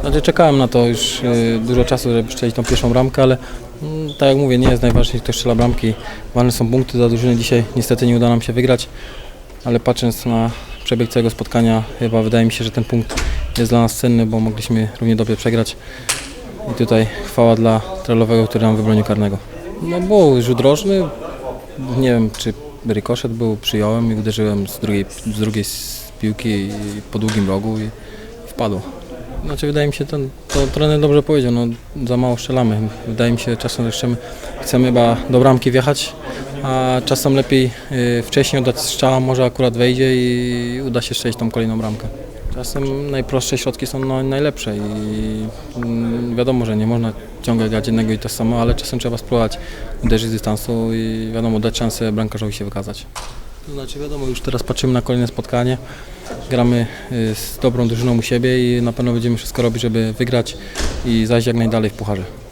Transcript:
Znaczy czekałem na to już y, dużo czasu, żeby strzelić tą pierwszą bramkę, ale mm, tak jak mówię, nie jest najważniejsze kto strzela bramki. Ważne są punkty dla drużyny. Dzisiaj niestety nie uda nam się wygrać, ale patrząc na przebieg całego spotkania, chyba wydaje mi się, że ten punkt jest dla nas cenny, bo mogliśmy równie dobrze przegrać. I tutaj chwała dla trelowego, który nam wybronił karnego. No był rzut rożny, nie wiem czy rykoszet był, przyjąłem i uderzyłem z drugiej, z drugiej piłki po długim rogu i wpadło. Znaczy wydaje mi się, ten, to trener dobrze powiedział, no za mało strzelamy. Wydaje mi się, czasem chcemy, chcemy chyba do bramki wjechać, a czasem lepiej y, wcześniej oddać strzała, może akurat wejdzie i uda się strzelić tą kolejną bramkę. Czasem najprostsze środki są no, najlepsze i wiadomo, że nie można ciągle grać jednego i to samo, ale czasem trzeba spróbować uderzyć z dystansu i wiadomo, dać szansę bramkarzowi się wykazać. To znaczy wiadomo, już teraz patrzymy na kolejne spotkanie. Gramy y, z dobrą drużyną u siebie i na pewno będziemy wszystko robić, żeby wygrać i zajść jak najdalej w pucharze.